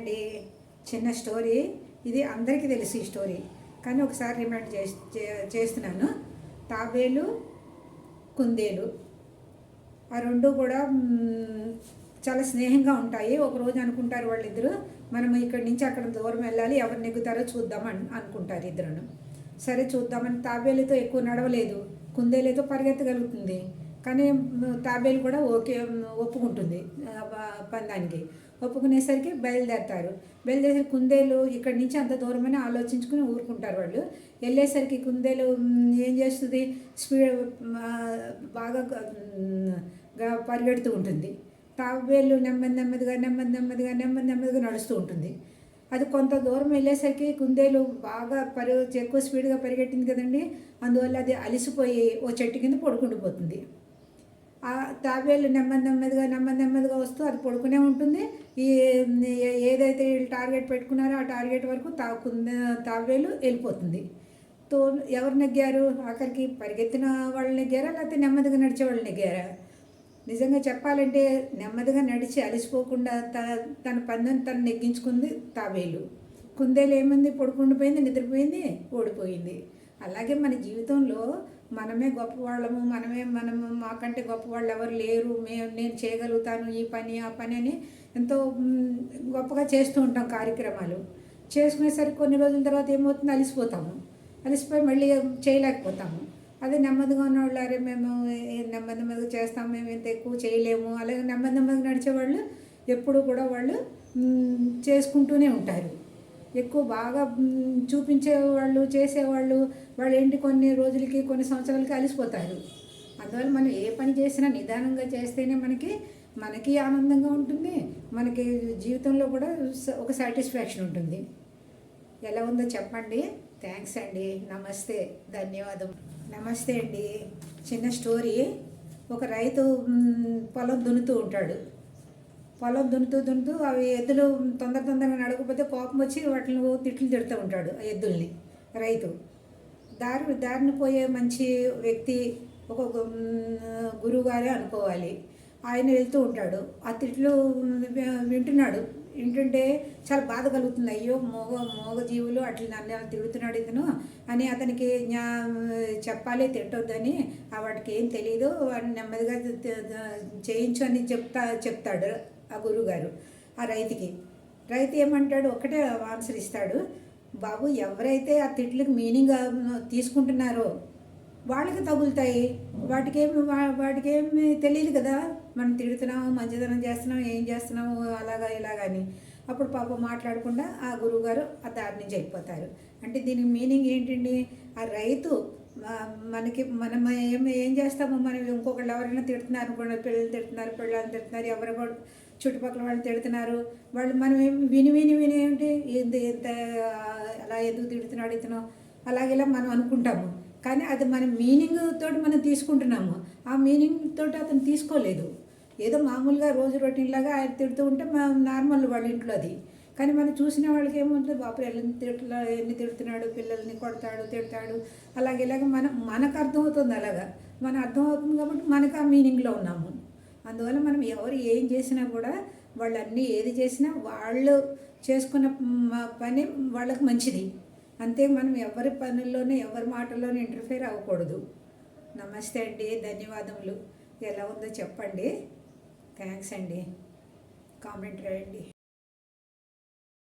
అండి చిన్న స్టోరీ. ఇది అందరికీ తెలుసు ఈ స్టోరీ. కానీ ఒకసారి రిమైండ్ చేస్- చే- చేస్తున్నాను. తాబేలు కుందేలు. ఆ రెండు కూడా చాలా స్నేహంగా ఉంటాయి. ఒక రోజు అనుకుంటారు వాళ్ళిద్దరు మనం ఇక్కడి నుంచి అక్కడ దూరం వెళ్ళాలి ఎవరు నెగ్గుతారో చూద్దామని అనుకుంటారు ఇద్దరును. సరే చూద్దామని తాబేలుతో ఎక్కువ నడవలేదు. కుందేలుతో పరిగెత్తగలుగుతుంది. కానీ తాబేలు కూడా ఓకే ఒప్పుకుంటుంది పందానికి. ఒప్పుకునేసరికి బయలుదేరతారు. బయలుదేరి కుందేలు ఇక్కడి నుంచి అంత దూరమని ఆలోచించుకుని ఊరుకుంటారు వాళ్ళు. వెళ్ళేసరికి కుందేలు ఏం చేస్తుంది? స్పీడ్ బాగా పరిగెడుతూ ఉంటుంది. తాబేలు నెమ్మది నెమ్మదిగా నెమ్మది నెమ్మదిగా నెమ్మది నెమ్మదిగా నడుస్తూ ఉంటుంది. అది కొంత దూరం వెళ్ళేసరికి కుందేలు బాగా పరి ఎక్కువ స్పీడ్గా పరిగెట్టింది కదండి అందువల్ల అది అలిసిపోయి ఓ చెట్టు కింద పడుకుండిపోతుంది. ఆ తాబేలు నెమ్మది నెమ్మదిగా నెమ్మది నెమ్మదిగా వస్తూ అది పడుకునే ఉంటుంది. ఈ ఏదైతే వీళ్ళు టార్గెట్ పెట్టుకున్నారో ఆ టార్గెట్ వరకు తాకుంది తాబేలు వెళ్ళిపోతుంది. తో ఎవరు నెగ్గారు? ఆఖరికి పరిగెత్తిన వాళ్ళు నెగ్గారా? లేకపోతే నెమ్మదిగా నడిచే వాళ్ళు నెగ్గారా? నిజంగా చెప్పాలంటే నెమ్మదిగా నడిచి అలసిపోకుండా త తన పందెం తను నెగ్గించుకుంది తాబేలు. కుందేలు ఏమంది? పడుకుండిపోయింది నిద్రపోయింది ఓడిపోయింది. అలాగే మన జీవితంలో మనమే గొప్పవాళ్ళము మనమే మనము మాకంటే గొప్పవాళ్ళు ఎవరు లేరు మేము నేను చేయగలుగుతాను ఈ పని ఆ పని అని ఎంతో గొప్పగా చేస్తూ ఉంటాం కార్యక్రమాలు. చేసుకునేసరికి కొన్ని రోజుల తర్వాత ఏమవుతుంది? అలసిపోతాము. అలసిపోయి మళ్ళీ చేయలేకపోతాము. అదే నెమ్మదిగా ఉన్న అరే మేము నెమ్మది నెమ్మదిగా చేస్తాం మేము ఇంత ఎక్కువ చేయలేము. అలాగే నెమ్మది నెమ్మదిగా నడిచేవాళ్ళు ఎప్పుడు కూడా వాళ్ళు చేసుకుంటూనే ఉంటారు. ఎక్కువ బాగా చూపించేవాళ్ళు చేసేవాళ్ళు వాళ్ళు ఏంటి కొన్ని రోజులకి కొన్ని సంవత్సరాలకి అలసిపోతారు. అందువల్ల మనం ఏ పని చేసినా నిదానంగా చేస్తేనే మనకి మనకి ఆనందంగా ఉంటుంది. మనకి జీవితంలో కూడా ఒక సాటిస్ఫాక్షన్ ఉంటుంది. ఎలా ఉందో చెప్పండి. థ్యాంక్స్ అండి. నమస్తే. ధన్యవాదం. నమస్తే అండి. చిన్న స్టోరీ. ఒక రైతు పొలం దున్నుతూ ఉంటాడు. పొలం దున్నుతూ దున్నుతూ అవి ఎద్దులు తొందర తొందరగా నడకపోతే కోపం వచ్చి వాటిని తిట్లు తిడుతూ ఉంటాడు ఆ ఎద్దుల్ని రైతు. దారి దారిని పోయే మంచి వ్యక్తి ఒక గురువుగారే గురువు గారే అనుకోవాలి. ఆయన వెళ్తూ ఉంటాడు. ఆ తిట్లు వింటున్నాడు. వింటుంటే చాలా బాధ కలుగుతుంది. అయ్యో మోగ మోగ జీవులు అట్లా నన్ను తిడుతున్నాడు ఇతను అని అతనికి జ్ఞా చెప్పాలి తిట్టొద్దని. ఆ వాటికి ఏం తెలియదు వాడిని నెమ్మదిగా చేయించు అని చెప్తా చెప్తాడు ఆ గురువుగారు ఆ రైతుకి. రైతు ఏమంటాడు? ఒకటే ఆన్సర్ ఇస్తాడు. బాబు ఎవరైతే ఆ తిట్లకు మీనింగ్ తీసుకుంటున్నారో వాళ్ళకి తగులుతాయి. వాటికేమి వా- వాటికేమి తెలియదు కదా. మనం తిడుతున్నాము మంచిదనం చేస్తున్నాం ఏం చేస్తున్నాము అలాగా ఇలాగని అప్పుడు పాప మాట్లాడకుండా ఆ గురువుగారు ఆ దారి నుంచి అయిపోతారు అంటే దీనికి మీనింగ్ ఏంటండి? ఆ రైతు మనకి మనం ఏం ఏం చేస్తామో మనం ఇంకొకళ్ళు ఎవరైనా తిడుతున్నారు అనుకోండి పిల్లలు తిడుతున్నారు పిల్లలు తిడుతున్నారు ఎవరు కూడా చుట్టుపక్కల వాళ్ళు తిడుతున్నారు. వాళ్ళు మనం విని విని విని ఏంటి ఏంది ఎంత అలా ఎందుకు తిడుతున్నాడు ఇతను? అలాగే ఇలా మనం అనుకుంటాము. కానీ అది మన మీనింగ్ తోటి మనం తీసుకుంటున్నాము. ఆ మీనింగ్ తోటి అతను తీసుకోలేదు. ఏదో మామూలుగా రోజు రొటీన్ లాగా ఆయన తిడుతూ ఉంటే మా నార్మల్ వాళ్ళ ఇంట్లో అది. కానీ మనం చూసిన వాళ్ళకి ఏముంటుంది? బాపు ఎన్ని తిట్లా ఎన్ని తిడుతున్నాడు? పిల్లల్ని కొడతాడు తిడతాడు? అలాగే ఇలాగ మన మనకు అర్థమవుతుంది అలాగా. మన అర్థమవుతుంది కాబట్టి మనకు ఆ మీనింగ్లో ఉన్నాము. అందువల్ల మనం ఎవరు ఏం చేసినా కూడా వాళ్ళు అన్నీ ఏది చేసినా వాళ్ళు చేసుకున్న పని వాళ్ళకి మంచిది. అంతే మనం ఎవరి పనుల్లోనే ఎవరి మాటల్లోనే ఇంటర్ఫేర్ అవ్వకూడదు. నమస్తే అండి ధన్యవాదములు. ఎలా ఉందో చెప్పండి. థ్యాంక్స్ అండి. కామెంట్ రాయండి.